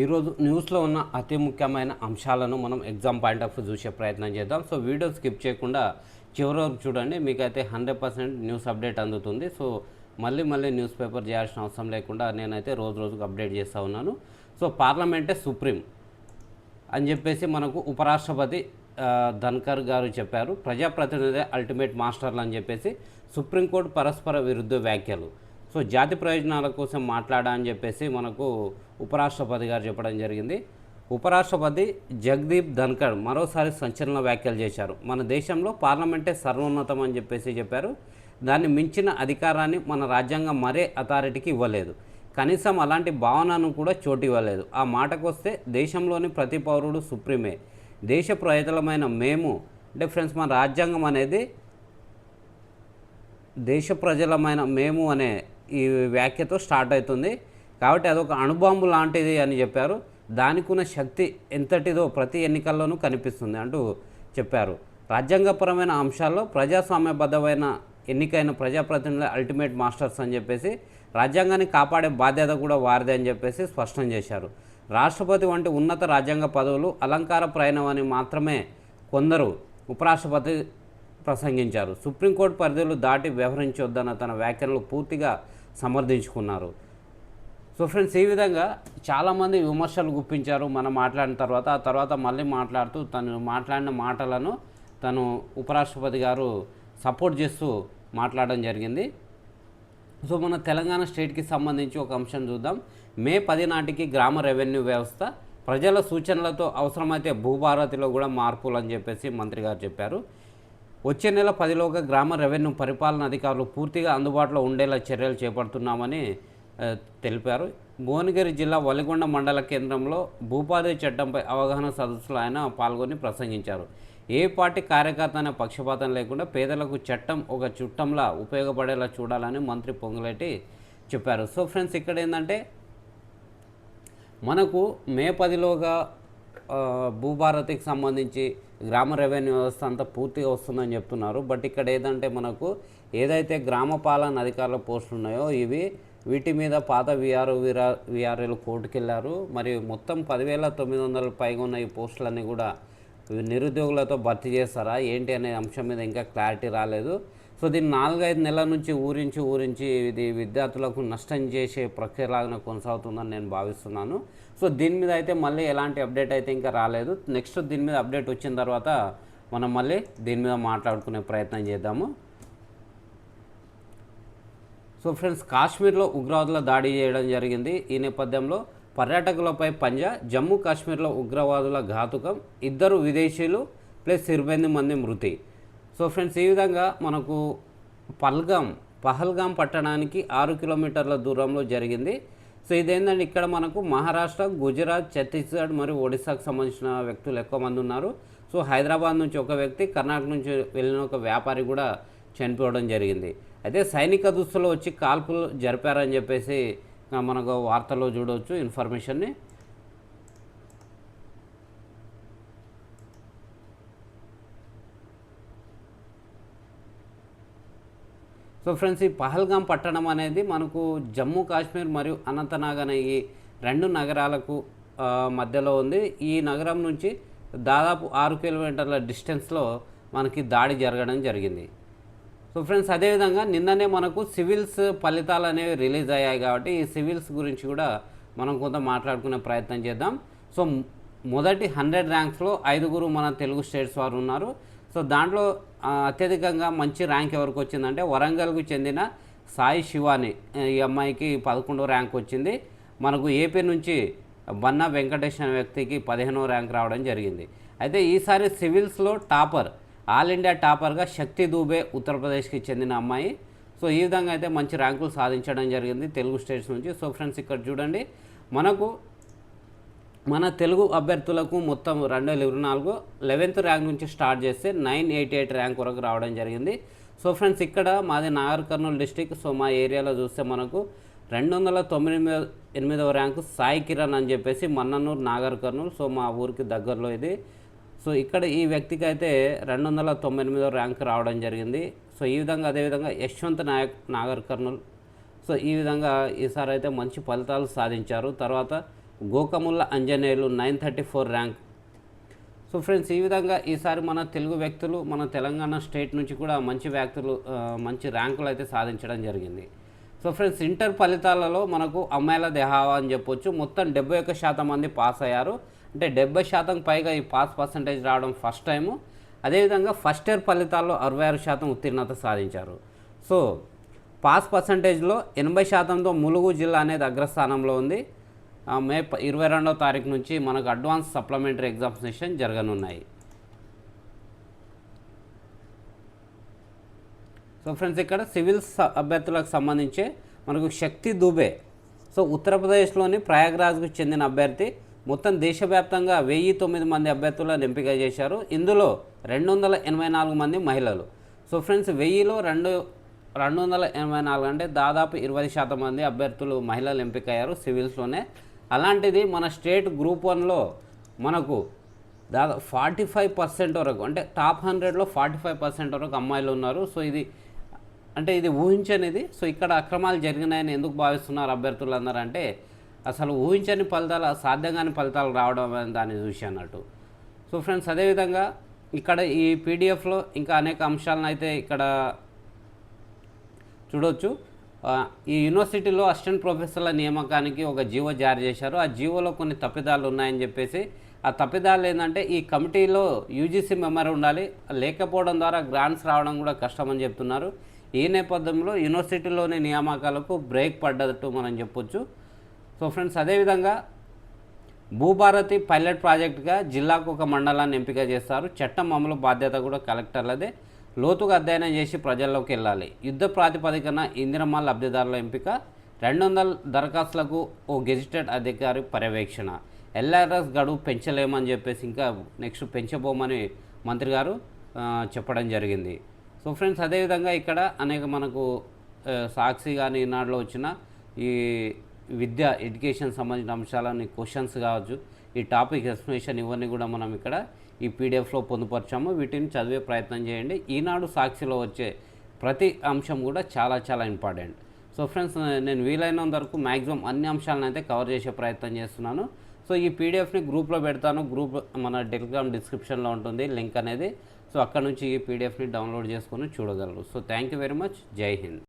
ఈరోజు న్యూస్లో ఉన్న అతి ముఖ్యమైన అంశాలను మనం ఎగ్జామ్ పాయింట్ ఆఫ్ చూసే ప్రయత్నం చేద్దాం. సో వీడియో స్కిప్ చేయకుండా చివరి వరకు చూడండి. మీకైతే హండ్రెడ్ పర్సెంట్ న్యూస్ అప్డేట్ అందుతుంది. సో మళ్ళీ మళ్ళీ న్యూస్ పేపర్ చేయాల్సిన అవసరం లేకుండా నేనైతే రోజు రోజుకు అప్డేట్ చేస్తూ ఉన్నాను. సో పార్లమెంటే సుప్రీం అని చెప్పేసి మనకు ఉపరాష్ట్రపతి ధన్కర్ గారు చెప్పారు. ప్రజాప్రతినిధి అల్టిమేట్ మాస్టర్లు అని చెప్పేసి సుప్రీంకోర్టు పరస్పర విరుద్ధ వ్యాఖ్యలు. సో జాతి ప్రయోజనాల కోసం మాట్లాడా అని చెప్పేసి మనకు ఉపరాష్ట్రపతి గారు చెప్పడం జరిగింది. ఉపరాష్ట్రపతి జగదీప్ ధన్కర్ మరోసారి సంచలన వ్యాఖ్యలు చేశారు. మన దేశంలో పార్లమెంటే సర్వోన్నతం అని చెప్పేసి చెప్పారు. దాన్ని మించిన అధికారాన్ని మన రాజ్యాంగం మరే అథారిటీకి ఇవ్వలేదు. కనీసం అలాంటి భావనను కూడా చోటు ఇవ్వలేదు. ఆ మాటకు వస్తే దేశంలోని ప్రతి పౌరుడు సుప్రీమే. దేశ ప్రయోజనమైన మేము అంటే ఫ్రెండ్స్ మన రాజ్యాంగం అనేది దేశ ప్రజలమైన మేము అనే ఈ వ్యాఖ్యతో స్టార్ట్ అవుతుంది. కాబట్టి అదొక అణుబాంబు లాంటిది అని చెప్పారు. దానికి ఉన్న శక్తి ఎంతటిదో ప్రతి ఎన్నికల్లోనూ కనిపిస్తుంది అంటూ చెప్పారు. రాజ్యాంగపరమైన అంశాల్లో ప్రజాస్వామ్యబద్ధమైన ఎన్నికైన ప్రజాప్రతినిధుల అల్టిమేట్ మాస్టర్స్ అని చెప్పేసి రాజ్యాంగాన్ని కాపాడే బాధ్యత కూడా వారిదే అని చెప్పేసి స్పష్టం చేశారు. రాష్ట్రపతి వంటి ఉన్నత రాజ్యాంగ పదవులు అలంకార ప్రయాణం అని మాత్రమే కొందరు ఉపరాష్ట్రపతి ప్రసంగించారు. సుప్రీంకోర్టు పరిధులు దాటి వ్యవహరించొద్దన్న తన వ్యాఖ్యలను పూర్తిగా సమర్థించుకున్నారు. సో ఫ్రెండ్స్ ఈ విధంగా చాలామంది విమర్శలు గుప్పించారు మనం మాట్లాడిన తర్వాత. ఆ తర్వాత మళ్ళీ మాట్లాడుతూ తను మాట్లాడిన మాటలను తను ఉపరాష్ట్రపతి గారు సపోర్ట్ చేస్తూ మాట్లాడడం జరిగింది. సో మన తెలంగాణ స్టేట్కి సంబంధించి ఒక అంశం చూద్దాం. మే పది నాటికి గ్రామ రెవెన్యూ వ్యవస్థ ప్రజల సూచనలతో అవసరమైతే భూభారతిలో కూడా మార్పులు అని చెప్పేసి మంత్రి గారు చెప్పారు. వచ్చే నెల పదిలోగా గ్రామ రెవెన్యూ పరిపాలన అధికారులు పూర్తిగా అందుబాటులో ఉండేలా చర్యలు చేపడుతున్నామని తెలిపారు. భువనగిరి జిల్లా వలిగొండ మండల కేంద్రంలో భూపాధి చట్టంపై అవగాహన సదస్సులో ఆయన పాల్గొని ప్రసంగించారు. ఏ పార్టీ కార్యకర్త అనే పక్షపాతం లేకుండా పేదలకు చట్టం ఒక చుట్టంలా ఉపయోగపడేలా చూడాలని మంత్రి పొంగులేటి చెప్పారు. సో ఫ్రెండ్స్ ఇక్కడ ఏంటంటే మనకు మే పదిలోగా భూభారతికి సంబంధించి గ్రామ రెవెన్యూ వ్యవస్థ అంతా పూర్తిగా వస్తుందని చెప్తున్నారు. బట్ ఇక్కడ ఏదంటే మనకు ఏదైతే గ్రామ పాలన అధికారుల పోస్టులు ఉన్నాయో ఇవి వీటి మీద పాత విఆర్ విరా విఆర్ఏలు కోర్టుకెళ్ళారు. మరి మొత్తం పదివేల తొమ్మిది వందల పైగా ఉన్న ఈ పోస్టులన్నీ కూడా నిరుద్యోగులతో భర్తీ చేస్తారా? ఏంటి అనే అంశం మీద ఇంకా క్లారిటీ రాలేదు. సో దీన్ని నాలుగైదు నెలల నుంచి ఊరించి ఊరించి ఇది విద్యార్థులకు నష్టం చేసే ప్రక్రియలాగానే కొనసాగుతుందని నేను భావిస్తున్నాను. సో దీని మీద అయితే మళ్ళీ ఎలాంటి అప్డేట్ అయితే ఇంకా రాలేదు. నెక్స్ట్ దీని మీద అప్డేట్ వచ్చిన తర్వాత మనం మళ్ళీ దీని మీద మాట్లాడుకునే ప్రయత్నం చేద్దాము. సో ఫ్రెండ్స్ కాశ్మీర్లో ఉగ్రవాదుల దాడి చేయడం జరిగింది. ఈ నేపథ్యంలో పర్యాటకులపై పంజా జమ్మూ కాశ్మీర్లో ఉగ్రవాదుల ఘాతుకం ఇద్దరు విదేశీయులు ప్లస్ ఇరవై మంది మృతి. సో ఫ్రెండ్స్ ఈ విధంగా మనకు పల్గాం పహల్గాం పట్టణానికి ఆరు కిలోమీటర్ల దూరంలో జరిగింది. సో ఇదేంటంటే ఇక్కడ మనకు మహారాష్ట్ర గుజరాత్ ఛత్తీస్గఢ్ మరియు ఒడిశాకు సంబంధించిన వ్యక్తులు ఎక్కువ మంది ఉన్నారు. సో హైదరాబాద్ నుంచి ఒక వ్యక్తి కర్ణాటక నుంచి వెళ్ళిన ఒక వ్యాపారి కూడా చనిపోవడం జరిగింది. అయితే సైనిక దుస్తులు వచ్చి కాల్పులు జరిపారని చెప్పేసి మనకు వార్తల్లో చూడవచ్చు ఇన్ఫర్మేషన్ని. సో ఫ్రెండ్స్ ఈ పహల్గాం పట్టణం అనేది మనకు జమ్మూ కాశ్మీర్ మరియు అనంతనాగ్ అనే ఈ రెండు నగరాలకు మధ్యలో ఉంది. ఈ నగరం నుంచి దాదాపు ఆరు కిలోమీటర్ల డిస్టెన్స్లో మనకి దాడి జరగడం జరిగింది. సో ఫ్రెండ్స్ అదేవిధంగా నిన్ననే మనకు సివిల్స్ ఫలితాలు అనేవి రిలీజ్ అయ్యాయి కాబట్టి ఈ సివిల్స్ గురించి కూడా మనం కొంత మాట్లాడుకునే ప్రయత్నం చేద్దాం. సో మొదటి హండ్రెడ్ ర్యాంక్స్లో ఐదుగురు మన తెలుగు స్టేట్స్ వారు ఉన్నారు. సో దాంట్లో అత్యధికంగా మంచి ర్యాంక్ ఎవరికి వచ్చిందంటే వరంగల్కు చెందిన సాయి శివాని. ఈ అమ్మాయికి పదకొండో ర్యాంక్ వచ్చింది. మనకు ఏపీ నుంచి బన్నా వెంకటేష్ అనే వ్యక్తికి పదిహేనో ర్యాంక్ రావడం జరిగింది. అయితే ఈసారి సివిల్స్లో టాపర్ ఆల్ ఇండియా టాపర్గా శక్తి దూబే ఉత్తరప్రదేశ్కి చెందిన అమ్మాయి. సో ఈ విధంగా అయితే మంచి ర్యాంకులు సాధించడం జరిగింది తెలుగు స్టేట్స్ నుంచి. సో ఫ్రెండ్స్ ఇక్కడ చూడండి. మనకు మన తెలుగు అభ్యర్థులకు మొత్తం రెండు వేల ఇరవై నాలుగు. లెవెన్త్ ర్యాంక్ నుంచి స్టార్ట్ చేస్తే నైన్ ఎయిటీ ఎయిట్ ర్యాంక్ వరకు రావడం జరిగింది. సో ఫ్రెండ్స్ ఇక్కడ మాది నాగర్ కర్నూలు డిస్టిక్. సో మా ఏరియాలో చూస్తే మనకు రెండు వందల తొమ్మిది ఎనిమిదవ ర్యాంకు సాయి కిరణ్ అని చెప్పేసి మన్ననూరు నాగర్ కర్నూలు. సో మా ఊరికి దగ్గరలో ఇది. సో ఇక్కడ ఈ వ్యక్తికి అయితే రెండు వందల తొంభై ఎనిమిదో ర్యాంక్ రావడం జరిగింది. సో ఈ విధంగా అదేవిధంగా యశ్వంత్ నాయక్ నాగర్ కర్నూలు. సో ఈ విధంగా ఈసారి అయితే మంచి ఫలితాలు సాధించారు. తర్వాత Gokamulla Anjaneyulu nine thirty four rank. So friends ఈ విధంగా ఈసారి మన తెలుగు వ్యక్తులు మన తెలంగాణ స్టేట్ నుంచి కూడా మంచి వ్యక్తులు మంచి ర్యాంకులు అయితే సాధించడం జరిగింది. సో ఫ్రెండ్స్ ఇంటర్ ఫలితాలలో మనకు అమ్మాయిల దేహావా అని చెప్పొచ్చు. మొత్తం డెబ్బై ఒక్క శాతం మంది పాస్ అయ్యారు. అంటే డెబ్బై శాతం పైగా ఈ పాస్ పర్సంటేజ్ రావడం ఫస్ట్ టైము. అదేవిధంగా ఫస్ట్ ఇయర్ ఫలితాల్లో అరవై ఆరు శాతం ఉత్తీర్ణత సాధించారు. సో పాస్ పర్సంటేజ్లో ఎనభై శాతంతో ములుగు జిల్లా అనేది అగ్రస్థానంలో ఉంది. మే ఇరవై రెండవ తారీఖు నుంచి మనకు అడ్వాన్స్ సప్లిమెంటరీ ఎగ్జామినేషన్ జరగనున్నాయి. సో ఫ్రెండ్స్ ఇక్కడ సివిల్ అభ్యర్థులకు సంబంధించి మనకు శక్తి దుబే. సో ఉత్తరప్రదేశ్లోని ప్రయాగ్రాజ్కు చెందిన అభ్యర్థి మొత్తం దేశవ్యాప్తంగా వెయ్యి తొమ్మిది మంది అభ్యర్థులను ఎంపిక చేశారు. ఇందులో రెండు వందల ఎనభై నాలుగు మంది మహిళలు. సో ఫ్రెండ్స్ వెయ్యిలో రెండు రెండు వందల ఎనభై నాలుగు అంటే దాదాపు ఇరవై శాతం మంది అభ్యర్థులు మహిళలు ఎంపికయ్యారు సివిల్స్లోనే. అలాంటిది మన స్టేట్ గ్రూప్ వన్లో మనకు దాదాపు ఫార్టీ ఫైవ్ పర్సెంట్ వరకు అంటే టాప్ హండ్రెడ్లో ఫార్టీ ఫైవ్ పర్సెంట్ వరకు అమ్మాయిలు ఉన్నారు. సో ఇది అంటే ఇది ఊహించనిది. సో ఇక్కడ అక్రమాలు జరిగినాయని ఎందుకు భావిస్తున్నారు అభ్యర్థులందరూ అంటే అసలు ఊహించని ఫలితాలు సాధ్యం కాని ఫలితాలు రావడం అనే దాన్ని చూసి అన్నట్టు. సో ఫ్రెండ్స్ అదేవిధంగా ఇక్కడ ఈ పీడిఎఫ్లో ఇంకా అనేక అంశాలను అయితే ఇక్కడ చూడవచ్చు ఈ యూనివర్సిటీలో అసిస్టెంట్ ప్రొఫెసర్ల నియామకానికి ఒక జీవో జారీ చేశారు. ఆ జీవోలో కొన్ని తప్పిదాలు ఉన్నాయని చెప్పేసి ఆ తప్పిదాలు ఏంటంటే ఈ కమిటీలో యూజీసీ మెంబర్ ఉండాలి లేకపోవడం ద్వారా గ్రాంట్స్ రావడం కూడా కష్టమని చెప్తున్నారు. ఈ నేపథ్యంలో యూనివర్సిటీలోని నియామకాలకు బ్రేక్ పడ్డట్టు మనం చెప్పొచ్చు. సో ఫ్రెండ్స్ అదేవిధంగా భూభారతి పైలట్ ప్రాజెక్టుగా జిల్లాకు ఒక మండలాన్ని ఎంపిక చేస్తారు. చట్టం అమలు బాధ్యత కూడా కలెక్టర్లదే. లోతుగా అధ్యయనం చేసి ప్రజల్లోకి వెళ్ళాలి. యుద్ధ ప్రాతిపదికన ఇందిరమ్మ లబ్ధిదారుల ఎంపిక రెండు వందల దరఖాస్తులకు ఓ గెజిటెడ్ అధికారి పర్యవేక్షణ. ఎల్ఆర్ఎస్ గడువు పెంచలేమని చెప్పేసి ఇంకా నెక్స్ట్ పెంచబోమని మంత్రి గారు చెప్పడం జరిగింది. సో ఫ్రెండ్స్ అదేవిధంగా ఇక్కడ అనేక మనకు సాక్షి కానీ ఈనాడులో వచ్చిన ఈ విద్య ఎడ్యుకేషన్ సంబంధించిన అంశాలని క్వశ్చన్స్ కావచ్చు ఈ టాపిక్ ఎక్స్ప్లెనేషన్ ఇవన్నీ కూడా మనం ఇక్కడ ఈ పీడిఎఫ్లో పొందుపరిచాము. వీటిని చదివే ప్రయత్నం చేయండి. ఈనాడు సాక్షిలో వచ్చే ప్రతి అంశం కూడా చాలా చాలా ఇంపార్టెంట్. సో ఫ్రెండ్స్ నేను వీలైనంత వరకు మ్యాక్సిమం అన్ని అంశాలను అయితే కవర్ చేసే ప్రయత్నం చేస్తున్నాను. సో ఈ పీడిఎఫ్ని గ్రూప్లో పెడతాను. గ్రూప్ మన టెలిగ్రామ్ డిస్క్రిప్షన్లో ఉంటుంది లింక్ అనేది. సో అక్కడ నుంచి ఈ పీడిఎఫ్ని డౌన్లోడ్ చేసుకొని చూడగలరు. So thank you very much. Jai Hind.